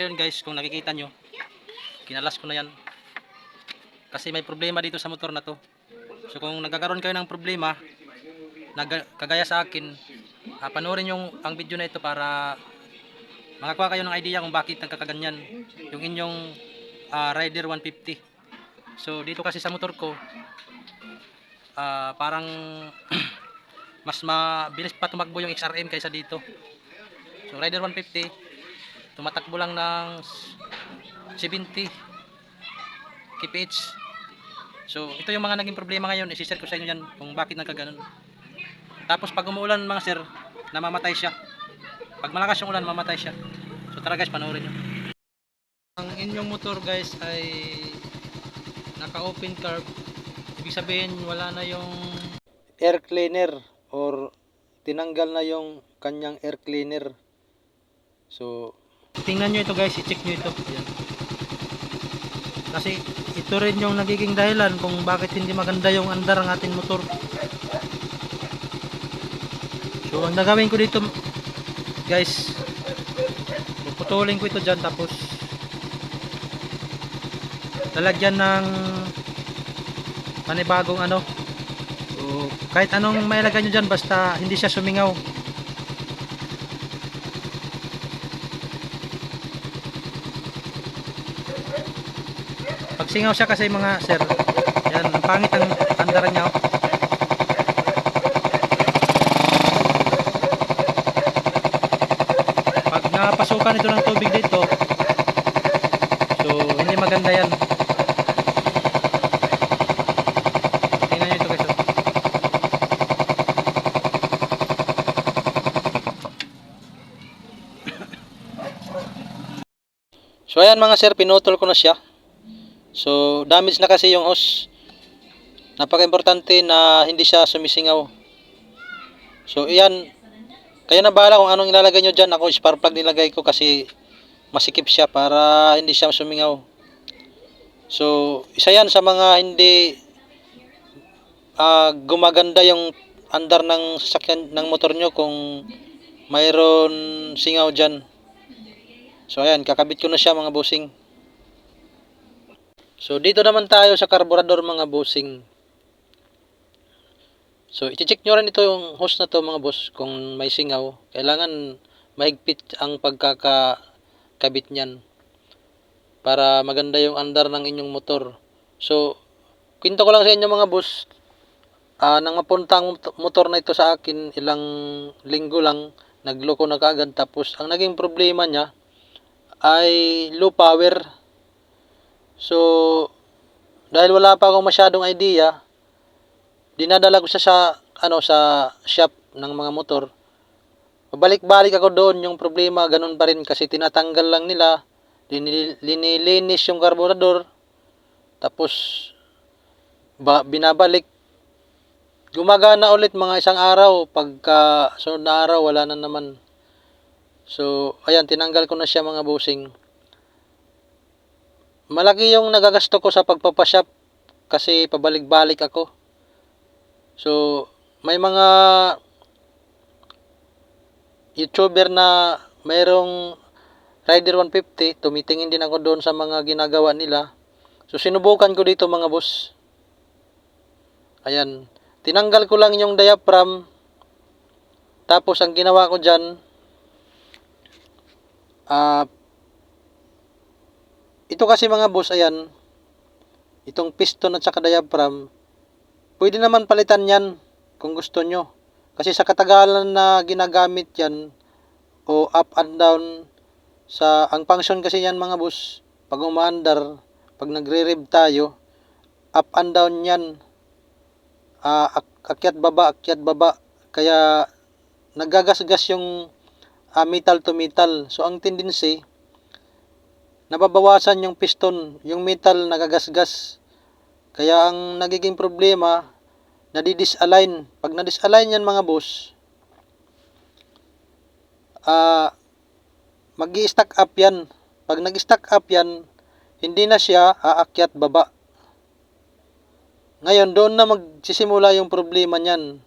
Ayun guys, kung nakikita nyo, kinalas ko na yan. Kasi may problema dito sa motor na to. So kung nagkakaroon kayo ng problema, kagaya sa akin, ah, panoorin yung ang video na ito para makakuha kayo ng idea kung bakit nagkakaganyan yung inyong ah, Rider 150. So dito kasi sa motor ko, ah, parang mas mabilis pa tumakbo yung XRM kaysa dito. So Rider 150, tumatakbo lang ng 70 kph. So ito yung mga naging problema ngayon, isi-share ko sa inyo yan kung bakit nagkaganon. Tapos pag umuulan mga sir, namamatay siya. Pag malakas yung ulan, mamatay siya. So tara guys, panoorin nyo. Ang inyong motor guys ay naka-open carb. Ibig sabihin wala na yung air cleaner or tinanggal na yung kanyang air cleaner. So, tingnan nyo ito guys, i-check nyo ito. Yan. Kasi ito rin yung nagiging dahilan kung bakit hindi maganda yung andar ng ating motor. So, ang nagawin ko dito guys, puputulin ko ito dyan tapos lalagyan ng panibagong ano. So, kahit anong mailagay nyo dyan basta hindi siya sumingaw. Pag singaw siya kasi mga sir, yan, ang pangit ang andaran niya. oh. Pag napasukan ito ng tubig dito, so hindi maganda yan. Oh. So ayan mga sir, pinutol ko na siya. So damage na kasi yung hose. Napaka-importante na hindi siya sumisingaw. So iyan, kaya na bahala kung anong ilalagay nyo dyan. Ako spark plug nilagay ko kasi masikip siya para hindi siya sumingaw. So isa yan sa mga hindi ah, gumaganda yung andar ng sasakyan ng motor nyo kung mayroon singaw dyan. So ayan, kakabit ko na siya mga busing. So dito naman tayo sa carburetor mga busing. So i-check nyo rin ito yung hose na to mga boss kung may singaw. Kailangan mahigpit ang pagkakabit niyan para maganda yung andar ng inyong motor. So kwento ko lang sa inyo mga boss. Ah, nang mapunta ang mot- motor na ito sa akin ilang linggo lang nagloko na kaagad tapos ang naging problema niya ay low power. So, dahil wala pa akong masyadong idea, dinadala ko siya sa, ano, sa shop ng mga motor. Pabalik-balik ako doon, yung problema, ganun pa rin kasi tinatanggal lang nila, linil- linilinis yung carburetor, tapos ba, binabalik. Gumagana ulit mga isang araw, pagka sunod na araw, wala na naman. So, ayan, tinanggal ko na siya mga busing. Malaki yung nagagasto ko sa pagpapashop kasi pabalik-balik ako. So, may mga YouTuber na mayroong Rider 150, tumitingin din ako doon sa mga ginagawa nila. So, sinubukan ko dito mga boss. Ayan, tinanggal ko lang yung diaphragm. Tapos, ang ginawa ko dyan, Ah, ito kasi mga boss, ayan, itong piston at saka diaphragm, pwede naman palitan yan kung gusto nyo. Kasi sa katagalan na ginagamit yan, o up and down, sa ang function kasi yan mga boss, pag umaandar, pag nagre-rev tayo, up and down yan, ak- akyat baba, akyat baba, kaya nagagasgas yung ah, metal to metal. So ang tendency nababawasan yung piston, yung metal nagagasgas. Kaya ang nagiging problema nadi-disalign. Pag na-disalign yan mga boss, ah magi-stack up yan. Pag nag-stack up yan, hindi na siya aakyat baba. Ngayon, doon na magsisimula yung problema niyan.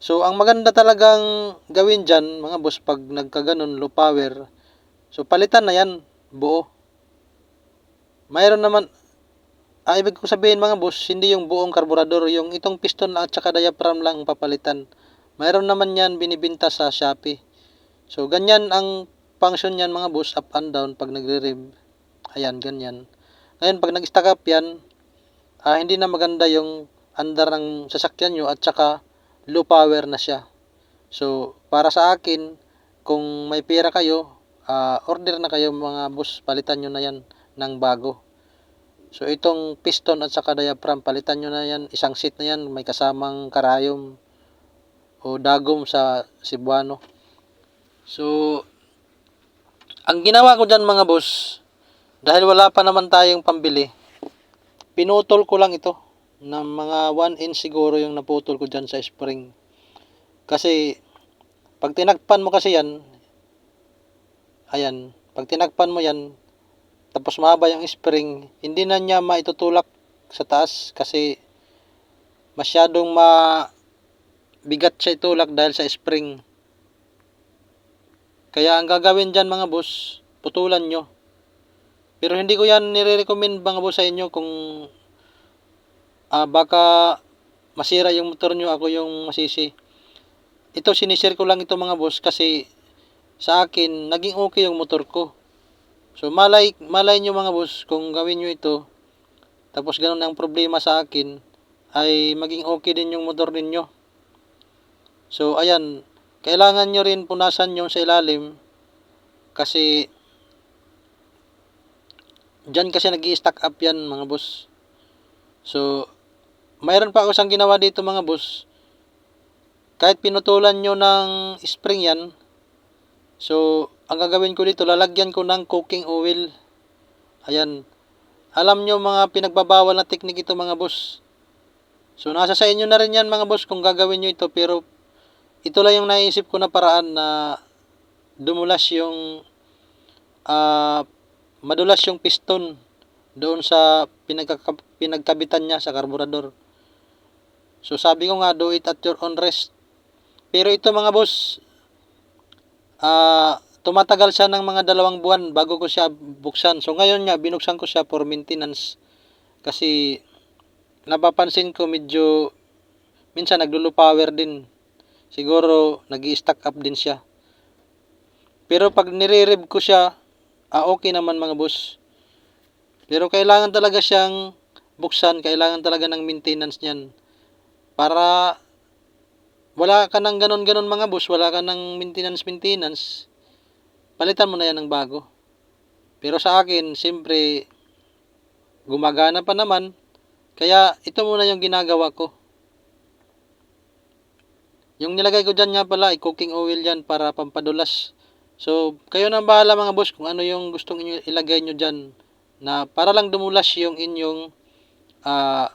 So, ang maganda talagang gawin dyan, mga boss, pag nagkaganon, low power, So palitan na yan, buo. Mayroon naman, ah, ibig ko sabihin mga boss, hindi yung buong karburador, yung itong piston at saka diaphragm lang ang papalitan. Mayroon naman yan binibinta sa Shopee. So ganyan ang function yan mga boss, up and down pag nagre-rev. Ayan, ganyan. Ngayon pag nag-stack up yan, ah, hindi na maganda yung andar ng sasakyan nyo at saka low power na siya. So, para sa akin, kung may pera kayo, ah, order na kayo mga boss, palitan nyo na yan ng bago. So, itong piston at saka diaphragm, palitan nyo na yan, isang seat na yan, may kasamang karayom o dagom sa Cebuano. So, ang ginawa ko dyan mga boss, dahil wala pa naman tayong pambili, pinutol ko lang ito ng mga 1 inch siguro yung naputol ko dyan sa spring. Kasi, pag tinagpan mo kasi yan, ayan, pag tinagpan mo yan, tapos mahaba yung spring, hindi na niya maitutulak sa taas kasi masyadong mabigat siya itulak dahil sa spring. Kaya ang gagawin dyan mga boss, putulan nyo. Pero hindi ko yan nire-recommend mga boss sa inyo kung ah, baka masira yung motor nyo, ako yung masisi. Ito sinishare ko lang ito mga boss kasi sa akin, naging okay yung motor ko. So malay, malay nyo mga boss kung gawin nyo ito, tapos ganun ang problema sa akin, ay maging okay din yung motor ninyo. So ayan, kailangan nyo rin punasan yung sa ilalim kasi dyan kasi nag stack up yan mga boss. So, mayroon pa ako isang ginawa dito mga boss. Kahit pinutulan nyo ng spring yan, so, ang gagawin ko dito, lalagyan ko ng cooking oil. Ayan. Alam nyo mga pinagbabawal na teknik ito mga boss. So, nasa sa inyo na rin yan mga boss kung gagawin nyo ito. Pero, ito lang yung naisip ko na paraan na dumulas yung ah madulas yung piston doon sa pinagkaka, pinagkabitan niya sa karburador. So sabi ko nga do it at your own risk. Pero ito mga boss, ah tumatagal siya ng mga dalawang buwan bago ko siya buksan. So ngayon nga binuksan ko siya for maintenance kasi napapansin ko medyo minsan naglulo power din. Siguro nag-stack up din siya. Pero pag nire-rev ko siya, ah okay naman mga boss. Pero kailangan talaga siyang buksan, kailangan talaga ng maintenance niyan. Para wala ka ng ganon-ganon mga boss, wala ka ng maintenance-maintenance, palitan mo na yan ng bago. Pero sa akin, siyempre, gumagana pa naman, kaya ito muna yung ginagawa ko. Yung nilagay ko dyan nga pala, ay cooking oil yan para pampadulas. So, kayo na bahala mga boss kung ano yung gustong inyo ilagay nyo dyan na para lang dumulas yung inyong ah,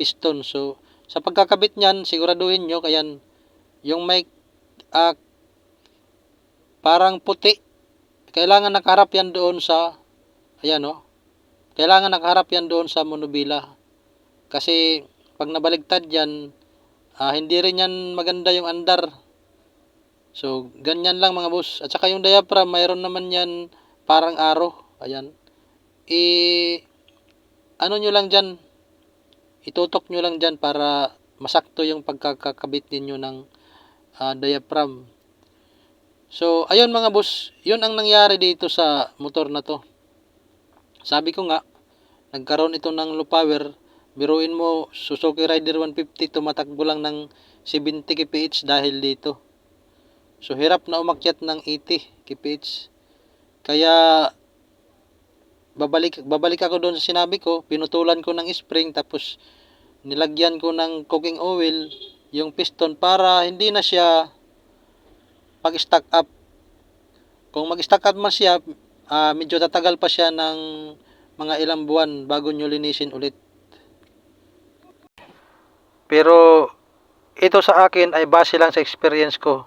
piston. So, sa pagkakabit niyan, siguraduhin nyo kayan yung may ah, parang puti. Kailangan nakaharap yan doon sa ayan oh. Kailangan nakaharap yan doon sa monobila. Kasi pag nabaligtad yan, ah, hindi rin yan maganda yung andar. So, ganyan lang mga boss. At saka yung diaphragm, mayroon naman yan parang aro. Ayan. I, ano nyo lang dyan, itutok nyo lang dyan para masakto yung pagkakakabit ninyo ng ah, diaphragm. So, ayun mga boss, yun ang nangyari dito sa motor na to. Sabi ko nga, nagkaroon ito ng low power, biruin mo, Suzuki Rider 150, tumatakbo lang ng 70 kph dahil dito. So, hirap na umakyat ng 80 kph. Kaya, babalik, babalik ako doon sa sinabi ko, pinutulan ko ng spring, tapos nilagyan ko ng cooking oil, yung piston, para hindi na siya pag-stack up. Kung mag-stack up man siya, ah, medyo tatagal pa siya ng mga ilang buwan bago nyo linisin ulit. Pero, ito sa akin ay base lang sa experience ko.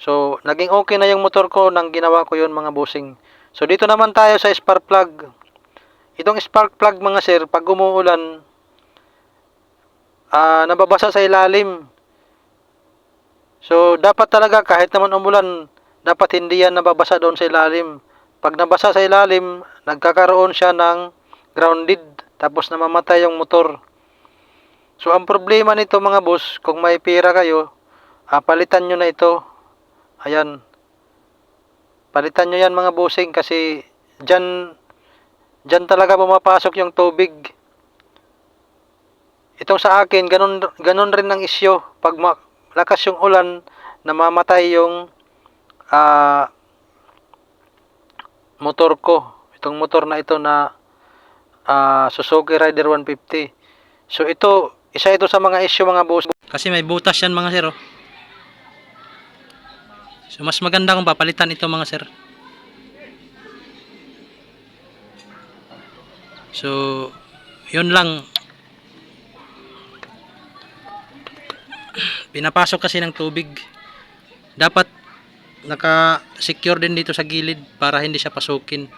So, naging okay na yung motor ko nang ginawa ko yun mga bossing. So, dito naman tayo sa spark plug. Itong spark plug mga sir, pag umuulan, ah nababasa sa ilalim. So, dapat talaga kahit naman umulan, dapat hindi yan nababasa doon sa ilalim. Pag nabasa sa ilalim, nagkakaroon siya ng grounded tapos namamatay yung motor. So ang problema nito mga boss, kung may pera kayo, ah, palitan nyo na ito. Ayan. Palitan nyo yan mga bossing kasi dyan, dyan talaga pumapasok yung tubig. Itong sa akin, ganun, ganun rin ang isyo. Pag lakas yung ulan, namamatay yung ah, motor ko. Itong motor na ito na ah, Suzuki Rider 150. So ito, isa ito sa mga issue mga boss. Kasi may butas yan mga sir. oh. So mas maganda kung papalitan ito mga sir. So, yun lang. Pinapasok kasi ng tubig. Dapat naka-secure din dito sa gilid para hindi siya pasukin.